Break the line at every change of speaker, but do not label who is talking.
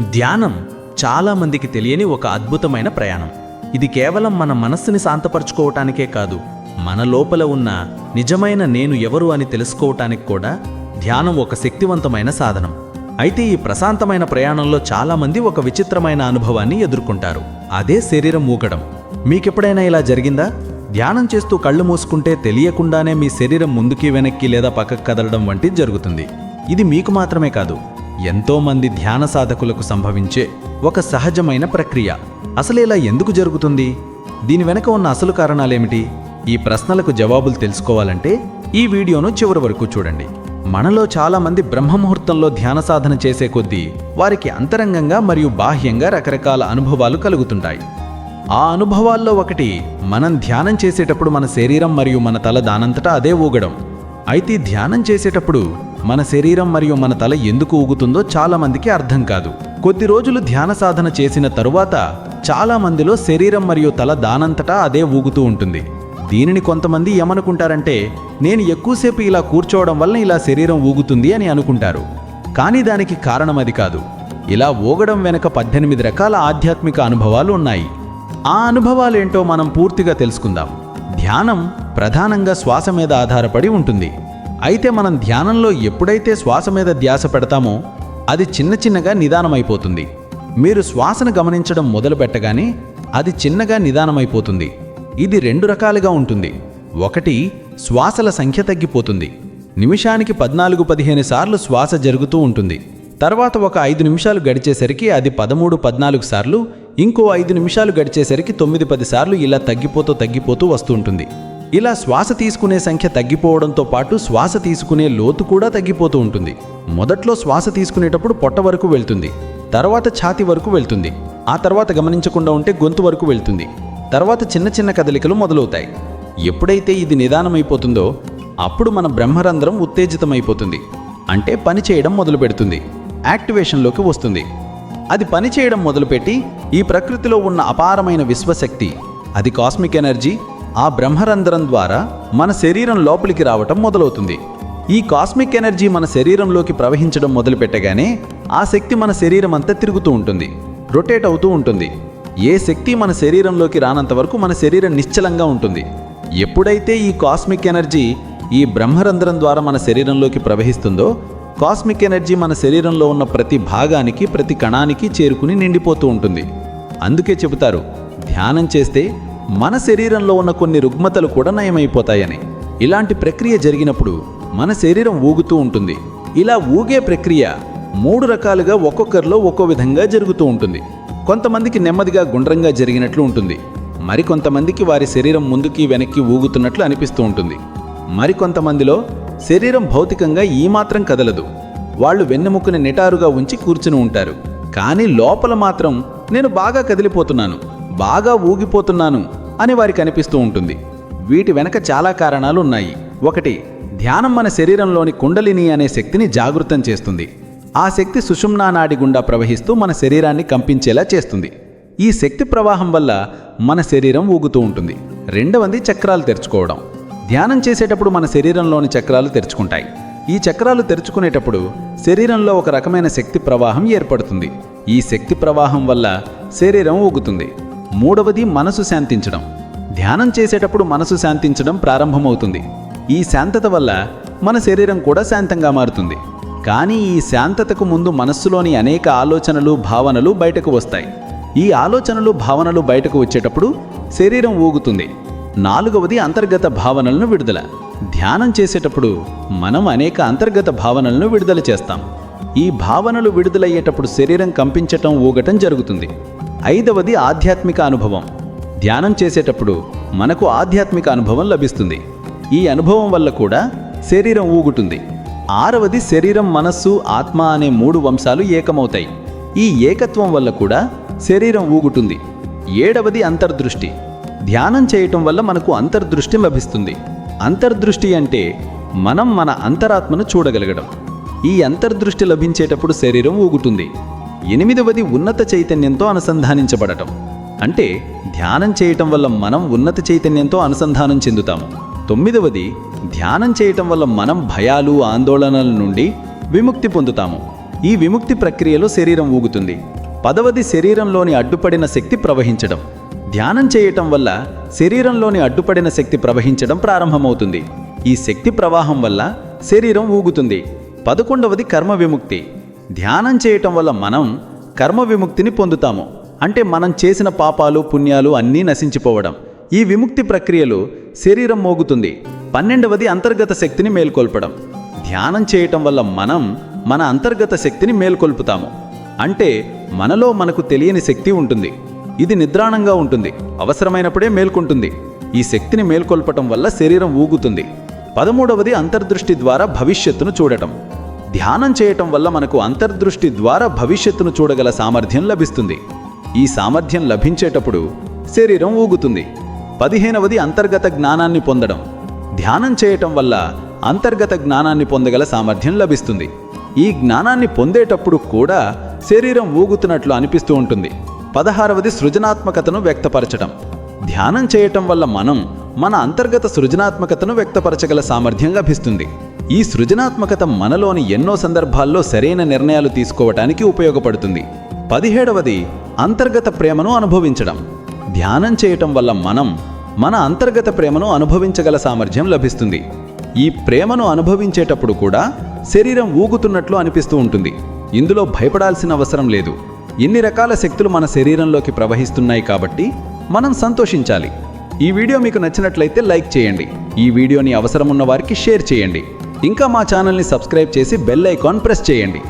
ధ్యానం చాలామందికి తెలియని ఒక అద్భుతమైన ప్రయాణం. ఇది కేవలం మన మనస్సుని శాంతపరచుకోవటానికే కాదు మన లోపల ఉన్న నిజమైన నేను ఎవరు అని తెలుసుకోవటానికి కూడా ధ్యానం ఒక శక్తివంతమైన సాధనం. అయితే ఈ ప్రశాంతమైన ప్రయాణంలో చాలామంది ఒక విచిత్రమైన అనుభవాన్ని ఎదుర్కొంటారు. అదే శరీరం ఊగడం మీకెప్పుడైనా ఇలా జరిగిందా? ధ్యానం చేస్తూ కళ్ళు మూసుకుంటే తెలియకుండానే మీ శరీరం ముందుకి వెనక్కి లేదా పక్కకు కదలడం వంటిది జరుగుతుంది. ఇది మీకు మాత్రమే కాదు ఎంతోమంది ధ్యాన సాధకులకు సంభవించే ఒక సహజమైన ప్రక్రియ. అసలు ఇలా ఎందుకు జరుగుతుంది? దీని వెనక ఉన్న అసలు కారణాలేమిటి? ఈ ప్రశ్నలకు జవాబులు తెలుసుకోవాలంటే ఈ వీడియోను చివరి వరకు చూడండి. మనలో చాలామంది బ్రహ్మముహూర్తంలో ధ్యాన సాధన చేసే కొద్దీ వారికి అంతరంగంగా మరియు బాహ్యంగా రకరకాల అనుభవాలు కలుగుతుంటాయి. ఆ అనుభవాల్లో ఒకటి మనం ధ్యానం చేసేటప్పుడు మన శరీరం మరియు మన తల దానంతటా అదే ఊగడం. అయితే ధ్యానం చేసేటప్పుడు మన శరీరం మరియు మన తల ఎందుకు ఊగుతుందో చాలామందికి అర్థం కాదు. కొద్ది రోజులు ధ్యాన సాధన చేసిన తరువాత చాలామందిలో శరీరం మరియు తల దానంతటా అదే ఊగుతూ ఉంటుంది. దీనిని కొంతమంది ఏమనుకుంటారంటే నేను ఎక్కువసేపు ఇలా కూర్చోవడం వల్ల ఇలా శరీరం ఊగుతుంది అని అనుకుంటారు. కానీ దానికి కారణం అది కాదు. ఇలా ఊగడం వెనక పద్దెనిమిది రకాల ఆధ్యాత్మిక అనుభవాలు ఉన్నాయి. ఆ అనుభవాలేంటో మనం పూర్తిగా తెలుసుకుందాం. ధ్యానం ప్రధానంగా శ్వాస మీద ఆధారపడి ఉంటుంది. అయితే మనం ధ్యానంలో ఎప్పుడైతే శ్వాస మీద ధ్యాస పెడతామో అది చిన్న చిన్నగా నిదానమైపోతుంది. మీరు శ్వాసను గమనించడం మొదలు పెట్టగానే అది చిన్నగా నిదానమైపోతుంది. ఇది రెండు రకాలుగా ఉంటుంది. ఒకటి శ్వాసల సంఖ్య తగ్గిపోతుంది. నిమిషానికి పద్నాలుగు పదిహేను సార్లు శ్వాస జరుగుతూ ఉంటుంది. తర్వాత ఒక ఐదు నిమిషాలు గడిచేసరికి అది పదమూడు పద్నాలుగు సార్లు ఇంకో ఐదు నిమిషాలు గడిచేసరికి తొమ్మిది పది సార్లు ఇలా తగ్గిపోతూ తగ్గిపోతూ వస్తుంటుంది ఇలా శ్వాస తీసుకునే సంఖ్య తగ్గిపోవడంతో పాటు శ్వాస తీసుకునే లోతు కూడా తగ్గిపోతూ ఉంటుంది. మొదట్లో శ్వాస తీసుకునేటప్పుడు పొట్ట వరకు వెళ్తుంది. తర్వాత ఛాతి వరకు వెళ్తుంది. ఆ తర్వాత గమనించకుండా ఉంటే గొంతు వరకు వెళ్తుంది. తర్వాత చిన్న చిన్న కదలికలు మొదలవుతాయి. ఎప్పుడైతే ఇది నిదానమైపోతుందో అప్పుడు మన బ్రహ్మరంధ్రం ఉత్తేజితమైపోతుంది. అంటే పని చేయడం మొదలు పెడుతుంది యాక్టివేషన్లోకి వస్తుంది. అది పని చేయడం మొదలుపెట్టి ఈ ప్రకృతిలో ఉన్న అపారమైన విశ్వశక్తి అది కాస్మిక్ ఎనర్జీ ఆ బ్రహ్మరంధ్రం ద్వారా మన శరీరం లోపలికి రావటం మొదలవుతుంది. ఈ కాస్మిక్ ఎనర్జీ మన శరీరంలోకి ప్రవహించడం మొదలుపెట్టగానే ఆ శక్తి మన శరీరం అంతా తిరుగుతూ ఉంటుంది రొటేట్ అవుతూ ఉంటుంది. ఏ శక్తి మన శరీరంలోకి రానంత వరకు మన శరీరం నిశ్చలంగా ఉంటుంది. ఎప్పుడైతే ఈ కాస్మిక్ ఎనర్జీ ఈ బ్రహ్మరంధ్రం ద్వారా మన శరీరంలోకి ప్రవహిస్తుందో కాస్మిక్ ఎనర్జీ మన శరీరంలో ఉన్న ప్రతి భాగానికి ప్రతి కణానికి చేరుకుని నిండిపోతూ ఉంటుంది. అందుకే చెబుతారు ధ్యానం చేస్తే మన శరీరంలో ఉన్న కొన్ని రుగ్మతలు కూడా నయమైపోతాయని. ఇలాంటి ప్రక్రియ జరిగినప్పుడు మన శరీరం ఊగుతూ ఉంటుంది. ఇలా ఊగే ప్రక్రియ మూడు రకాలుగా ఒక్కొక్కరిలో ఒక్కో విధంగా జరుగుతూ ఉంటుంది. కొంతమందికి నెమ్మదిగా గుండ్రంగా జరిగినట్లు ఉంటుంది. మరికొంతమందికి వారి శరీరం ముందుకి వెనక్కి ఊగుతున్నట్లు అనిపిస్తూ ఉంటుంది. మరికొంతమందిలో శరీరం భౌతికంగా ఈ మాత్రం కదలదు. వాళ్ళు వెన్నెముకని నిటారుగా ఉంచి కూర్చుని ఉంటారు. కానీ లోపల మాత్రం నేను బాగా కదిలిపోతున్నాను. బాగా ఊగిపోతున్నాను అని వారికి అనిపిస్తూ ఉంటుంది. వీటి వెనక చాలా కారణాలు ఉన్నాయి ఒకటి ధ్యానం మన శరీరంలోని కుండలిని అనే శక్తిని జాగృతం చేస్తుంది. ఆ శక్తి సుషుమ్నా నాడి గుండా ప్రవహిస్తూ మన శరీరాన్ని కంపించేలా చేస్తుంది. ఈ శక్తి ప్రవాహం వల్ల మన శరీరం ఊగుతూ ఉంటుంది. రెండవది చక్రాలు తెరుచుకోవడం. ధ్యానం చేసేటప్పుడు మన శరీరంలోని చక్రాలు తెరుచుకుంటాయి. ఈ చక్రాలు తెరుచుకునేటప్పుడు శరీరంలో ఒక రకమైన శక్తి ప్రవాహం ఏర్పడుతుంది. ఈ శక్తి ప్రవాహం వల్ల శరీరం ఊగుతుంది. మూడవది మనసు శాంతించడం. ధ్యానం చేసేటప్పుడు మనసు శాంతించడం ప్రారంభమవుతుంది. ఈ శాంతత వల్ల మన శరీరం కూడా శాంతంగా మారుతుంది. కానీ ఈ శాంతతకు ముందు మనస్సులోని అనేక ఆలోచనలు భావనలు బయటకు వస్తాయి. ఈ ఆలోచనలు భావనలు బయటకు వచ్చేటప్పుడు శరీరం ఊగుతుంది. నాలుగవది అంతర్గత భావనలను విడుదల. ధ్యానం చేసేటప్పుడు మనం అనేక అంతర్గత భావనలను విడుదల చేస్తాం. ఈ భావనలు విడుదలయ్యేటప్పుడు శరీరం కంపించటం ఊగటం జరుగుతుంది. ఐదవది ఆధ్యాత్మిక అనుభవం. ధ్యానం చేసేటప్పుడు మనకు ఆధ్యాత్మిక అనుభవం లభిస్తుంది. ఈ అనుభవం వల్ల కూడా శరీరం ఊగుతుంది. ఆరవది శరీరం మనస్సు ఆత్మ అనే మూడు వంశాలు ఏకమవుతాయి. ఈ ఏకత్వం వల్ల కూడా శరీరం ఊగుతుంది. ఏడవది అంతర్దృష్టి. ధ్యానం చేయటం వల్ల మనకు అంతర్దృష్టి లభిస్తుంది. అంతర్దృష్టి అంటే మనం మన అంతరాత్మను చూడగలగడం. ఈ అంతర్దృష్టి లభించేటప్పుడు శరీరం ఊగుతుంది. ఎనిమిదవది ఉన్నత చైతన్యంతో అనుసంధానించబడటం. అంటే ధ్యానం చేయటం వల్ల మనం ఉన్నత చైతన్యంతో అనుసంధానం చెందుతాము. తొమ్మిదవది ధ్యానం చేయటం వల్ల మనం భయాలు ఆందోళనల నుండి విముక్తి పొందుతాము.
ఈ విముక్తి ప్రక్రియలో శరీరం ఊగుతుంది. పదవది శరీరంలోని అడ్డుపడిన శక్తి ప్రవహించడం. ధ్యానం చేయటం వల్ల శరీరంలోని అడ్డుపడిన శక్తి ప్రవహించడం ప్రారంభమవుతుంది. ఈ శక్తి ప్రవాహం వల్ల శరీరం ఊగుతుంది. పదకొండవది కర్మ విముక్తి. ధ్యానం చేయటం వల్ల మనం కర్మ విముక్తిని పొందుతాము. అంటే మనం చేసిన పాపాలు పుణ్యాలు అన్నీ నశించిపోవడం. ఈ విముక్తి ప్రక్రియలో శరీరం మోగుతుంది. పన్నెండవది అంతర్గత శక్తిని మేల్కొల్పడం. ధ్యానం చేయటం వల్ల మనం మన అంతర్గత శక్తిని మేల్కొల్పుతాము. అంటే మనలో మనకు తెలియని శక్తి ఉంటుంది. ఇది నిద్రాణంగా ఉంటుంది. అవసరమైనప్పుడే మేల్కొంటుంది. ఈ శక్తిని మేల్కొల్పటం వల్ల శరీరం ఊగుతుంది. పదమూడవది అంతర్దృష్టి ద్వారా భవిష్యత్తును చూడటం. ధ్యానం చేయటం వల్ల మనకు అంతర్దృష్టి ద్వారా భవిష్యత్తును చూడగల సామర్థ్యం లభిస్తుంది. ఈ సామర్థ్యం లభించేటప్పుడు శరీరం ఊగుతుంది. పదిహేనవది అంతర్గత జ్ఞానాన్ని పొందడం. ధ్యానం చేయటం వల్ల అంతర్గత జ్ఞానాన్ని పొందగల సామర్థ్యం లభిస్తుంది. ఈ జ్ఞానాన్ని పొందేటప్పుడు కూడా శరీరం ఊగుతున్నట్లు అనిపిస్తూ ఉంటుంది. పదహారవది సృజనాత్మకతను వ్యక్తపరచడం ధ్యానం చేయటం వల్ల మనం మన అంతర్గత సృజనాత్మకతను వ్యక్తపరచగల సామర్థ్యం లభిస్తుంది. ఈ సృజనాత్మకత మనలోని ఎన్నో సందర్భాల్లో సరైన నిర్ణయాలు తీసుకోవటానికి ఉపయోగపడుతుంది. పదిహేడవది అంతర్గత ప్రేమను అనుభవించడం. ధ్యానం చేయటం వల్ల మనం మన అంతర్గత ప్రేమను అనుభవించగల సామర్థ్యం లభిస్తుంది. ఈ ప్రేమను అనుభవించేటప్పుడు కూడా శరీరం ఊగుతున్నట్లు అనిపిస్తూ ఉంటుంది. ఇందులో భయపడాల్సిన అవసరం లేదు. ఇన్ని రకాల శక్తులు మన శరీరంలోకి ప్రవహిస్తున్నాయి కాబట్టి మనం సంతోషించాలి. ఈ వీడియో మీకు నచ్చినట్లయితే లైక్ చేయండి. ఈ వీడియోని అవసరం ఉన్న వారికి షేర్ చేయండి. ఇంకా మా ఛానల్ని సబ్స్క్రైబ్ చేసి బెల్ ఐకాన్ ప్రెస్ చేయండి.